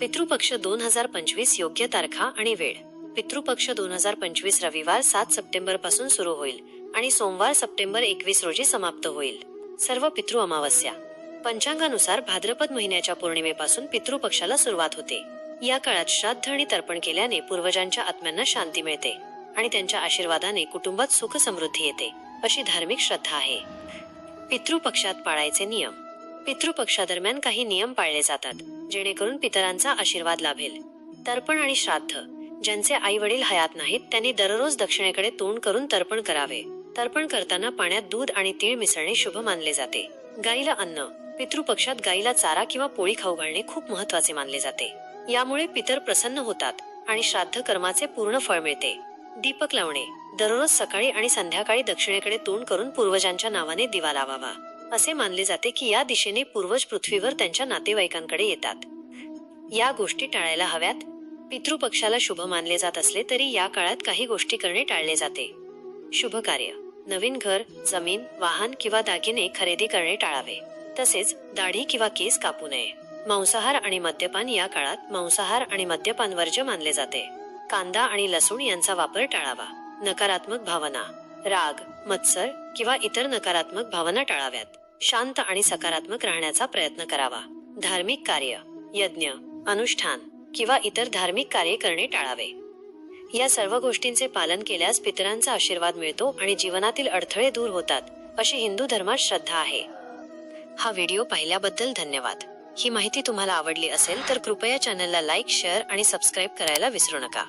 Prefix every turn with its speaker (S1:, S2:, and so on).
S1: पितृपक्ष दोन हजार पंचवीस योग्य तारखा आणि वेळ. पितृपक्ष दोन हजार पंचवीस रविवार सात सप्टेंबरपासून सुरू होईल आणि सोमवार सप्टेंबर एकवीस रोजी समाप्त होईल. सर्व पितृ अमावस्या. पंचांगानुसार भाद्रपद महिन्याच्या पौर्णिमेपासून पितृपक्षाला सुरुवात होते. या काळात श्राद्ध आणि तर्पण केल्याने पूर्वजांच्या आत्म्यांना शांती मिळते आणि त्यांच्या आशीर्वादाने कुटुंबात सुख समृद्धी येते अशी धार्मिक श्रद्धा आहे. पितृपक्षात पाळायचे नियम. पितृपक्षादरम्यान काही नियम पाळले जातात जेणेकरून पितरांचा आशीर्वाद लाभेल. तर्पण आणि श्राद्ध ज्यांचे आई वडील हयात नाहीत त्यांनी दररोज दक्षिणेकडे तोंड करून तर्पण करावे. तर्पण करताना पाण्यात दूध आणि तीळ मिसळणे शुभ मानले जाते. गाईला अन्न पितृपक्षात गाईला चारा किंवा पोळी खाऊ घालणे खूप महत्त्वाचे मानले जाते. यामुळे पितर प्रसन्न होतात आणि श्राद्ध कर्माचे पूर्ण फळ मिळते. दीपक लावणे दररोज सकाळी आणि संध्याकाळी दक्षिणेकडे तोंड करून पूर्वजांच्या नावाने दिवा लावावा. असे मानले जाते की या दिशेने पूर्वज पृथ्वीवर त्यांच्या नातेवाईकांकडे येतात. या गोष्टी टाळायला हव्यात. पितृपक्षाला शुभ मानले जात असले तरी या काळात काही गोष्टी करणे टाळले जाते. शुभ कार्य. नवीन घर जमीन वाहन किंवा दागिने खरेदी करणे टाळावे. तसेच दाढी किंवा केस कापू नये. मांसाहार आणि मद्यपान या काळात मांसाहार आणि मद्यपान वर्ज्य मानले जाते. कांदा आणि लसूण यांचा वापर टाळावा. नकारात्मक भावना. राग मत्सर किंवा इतर नकारात्मक भावना टाळाव्यात. शांत आणि सकारात्मक राहण्याचा प्रयत्न करावा. धार्मिक कार्य यज्ञ अनुष्ठान किंवा इतर धार्मिक कार्य करणे टाळावे. या सर्व गोष्टींचे पालन केल्यास पितरांचा आशीर्वाद मिळतो आणि जीवनातील अडथळे दूर होतात अशी हिंदू धर्मात श्रद्धा आहे. हा व्हिडिओ पाहिल्याबद्दल धन्यवाद. ही माहिती तुम्हाला आवडली असेल तर कृपया चॅनलला लाईक शेअर आणि सबस्क्राईब करायला विसरू नका.